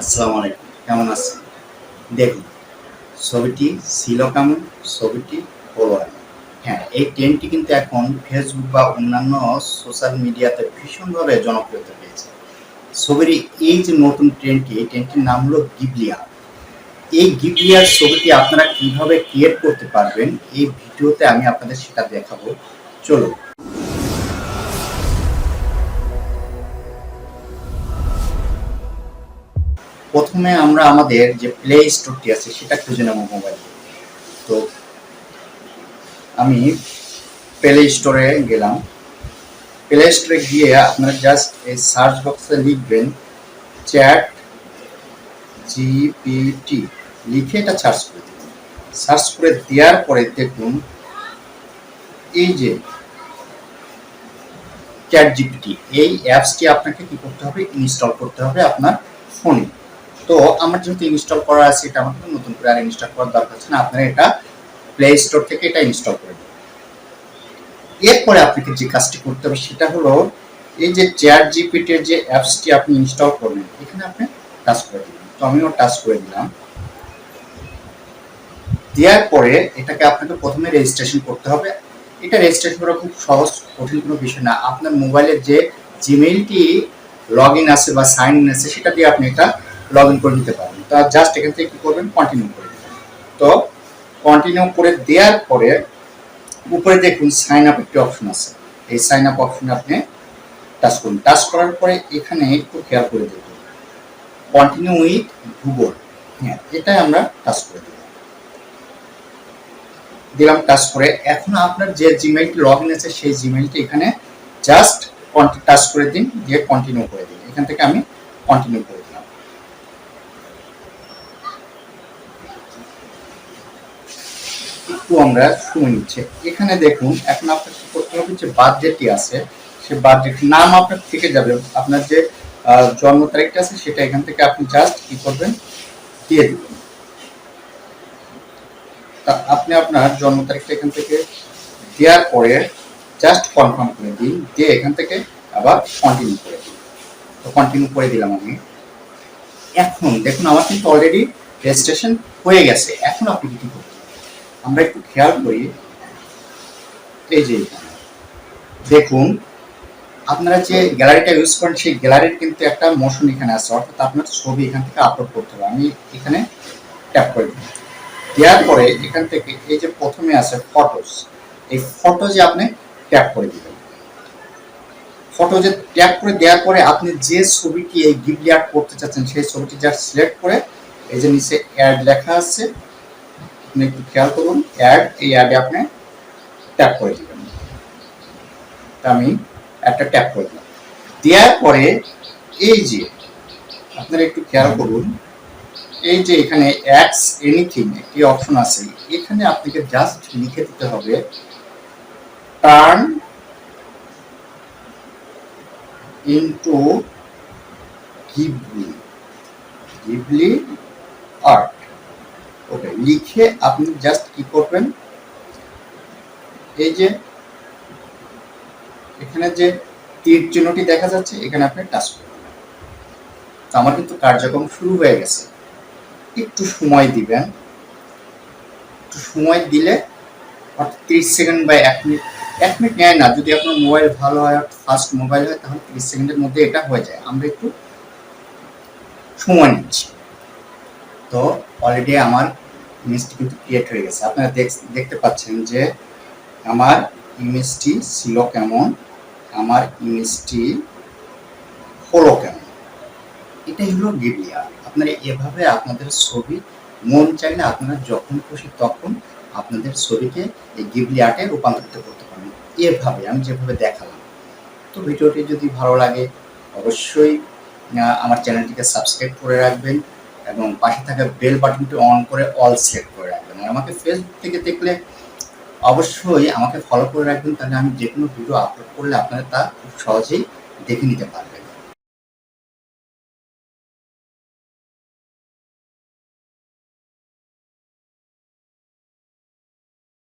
আসসালামু আলাইকুম। কেমন আছেন? দেখুন, ছবিটি ছিল কেমন ছবিটি হলো হ্যাঁ এই ট্রেনটি কিন্তু এখন ফেসবুক বা অন্যান্য সোশ্যাল মিডিয়াতে ভীষণভাবে জনপ্রিয়তা পেয়েছে। ছবির এই যে নতুন ট্রেনটি এই ট্রেনটির নাম হলো গিবলিয়া এই গিবলিয়ার ছবিটি আপনারা কীভাবে ক্রিয়েট করতে পারবেন, এই ভিডিওতে আমি আপনাদের সেটা দেখাবো। চলুন প্রথমে আমরা আমাদের যে প্লে স্টোরটি আছে, সেটা খুঁজে নেব মোবাইল তো আমি প্লে স্টোরে গেলাম। প্লে স্টোরে গিয়ে আপনারা জাস্ট এই সার্চ বক্সে লিখবেন চ্যাট জিপিটি লিখে এটা সার্চ করে দেবেন সার্চ করে দেওয়ার পরে দেখুন, এই যে চ্যাট জিপিটি এই অ্যাপসটি আপনাকে কি করতে হবে? ইনস্টল করতে হবে আপনার ফোনে তো আমার যেহেতু ইনস্টল করা আছে, এটা আমাকে নতুন করে আর ইনস্টল করার দরকার আছে না, আপনারা এটা প্লে স্টোর থেকে এটা ইনস্টল করে দেবেন এরপরে আপনাকে যে কাজটি করতে হবে সেটা হলো এই যে চ্যাট জিপিটির যে অ্যাপসটি আপনি ইনস্টল করবেন এখানে আপনি টাচ করে দিবেন তো আমিও টাচ করে দিলাম। দেওয়ার পরে এটাকে আপনাকে প্রথমে রেজিস্ট্রেশন করতে হবে। এটা রেজিস্ট্রেশন করা খুব সহজ, কঠিন কোনো বিষয় না। আপনার মোবাইলের যে জিমেইলটি লগ ইন আছে বা সাইন ইন আছে, সেটা দিয়ে আপনি এটা লগ ইন করে নিতে পারবেন তা জাস্ট এখান থেকে কি করবেন? কন্টিনিউ করে তো কন্টিনিউ করে দেওয়ার পরে উপরে দেখুন সাইন আপ একটি অপশন আছে। এই সাইন আপ অপশনে আপনি টাচ করুন। টাচ করার পরে এখানে একটু খেয়াল করে দেখুন। কন্টিনিউ উইথ গুগল হ্যাঁ এটাই আমরা টাচ করে দেব দিলাম টাচ করে। এখন আপনার যে জিমেইলটি লগ ইন আছে, সেই জিমেইলটি এখানে জাস্ট টাচ করে দিন। দিয়ে কন্টিনিউ করে দিন। এখান থেকে আমি কন্টিনিউ করে দিলাম একটু আমরা শুনে নিচ্ছে। এখানে দেখুন, এখন আপনার কি করতে হবে যে বার্থডেটি আছে, সে বার্থডেট নাম আপনার থেকে যাবে। আপনার যে জন্ম তারিখটা আছে, সেটা এখান থেকে আপনি জাস্ট কি করবেন? দিয়ে দিবেন। তা আপনি আপনার জন্ম তারিখটা এখান থেকে দেওয়ার পরে জাস্ট কনফার্ম করে দিন, দিয়ে এখান থেকে আবার কন্টিনিউ করে দিন। তো কন্টিনিউ করে দিলাম আমি। এখন দেখুন, আমার কিন্তু অলরেডি রেজিস্ট্রেশন হয়ে গেছে। এখন আপনি কি করবেন? আমরা একটু খেয়াল করি। এই যে দেখুন, আপনারা যে গ্যালারিটা ইউজ করেন, সেই গ্যালারির কিন্তু একটা মোশন এখানে আছে। অর্থাৎ আপনার ছবি এখান থেকে আপলোড করতে হবে। আমি এখানে ট্যাপ করে দিই দেওয়ার পরে এখান থেকে এই যে প্রথমে আছে ফটোস এই ফটো যে আপনি ট্যাপ করে দিবেন। ফটো যে ট্যাপ করে দেওয়ার পরে আপনি যে ছবিটি এই গিফট আর্ট করতে চাচ্ছেন, সেই ছবিটি যা সিলেক্ট করে এই যে নিচে অ্যাড লেখা আছে। আপনি একটু খেয়াল করুন অ্যাড এই অ্যাডে আপনি ট্যাপ করে দিবেন। আমি একটা ট্যাপ করে দিলাম। দেওয়ার পরে এই যে, আপনারা একটু খেয়াল করুন, এই যে এখানে এনিথিং একটি অপশন আছে, এখানে আপনাকে জাস্ট লিখে দিতে হবে turn into Ghibli Ghibli okay, লিখে আপনি জাস্ট কি করবেন? এই যে, এখানে যে তীর চিহ্নটি দেখা যাচ্ছে, এখানে আপনি টাচ করবেন। তো আমার কিন্তু কার্যক্রম শুরু হয়ে গেছে। একটু সময় দিবেন। একটু সময় দিলে, অর্থাৎ তিরিশ সেকেন্ড বা এক মিনিট এক মিনিট নেয় না। যদি আপনার মোবাইল ভালো হয় ফাস্ট মোবাইল হয়, তাহলে তিরিশ সেকেন্ডের মধ্যে এটা হয়ে যায়। আমরা একটু সময় নিচ্ছি। তো অলরেডি আমার ইমেজটি কিন্তু ক্রিয়েট হয়ে গেছে। আপনারা দেখ- দেখতে পাচ্ছেন যে আমার ইমেজটি ছিল কেমন? আমার ইমেজটি হলো কেমন? এটাই হলো গিবলিয়া আপনারা এভাবে আপনাদের ছবি, মন চাইলে আপনারা যখন খুশি তখন আপনাদের ছবিকে এই গিবলি আর্টে রূপান্তরিত করতে পারেন। এভাবে, আমি যেভাবে দেখালাম। তো ভিডিওটি যদি ভালো লাগে, অবশ্যই আমার চ্যানেলটিকে সাবস্ক্রাইব করে রাখবেন। এবং পাশে থাকা বেল বাটনটি অন করে অল সেট করে রাখবেন। আর আমাকে ফেসবুক থেকে দেখলে অবশ্যই আমাকে ফলো করে রাখবেন, তাহলে আমি যে কোনো ভিডিও আপলোড করলে আপনারা তা খুব সহজেই দেখে নিতে পারেন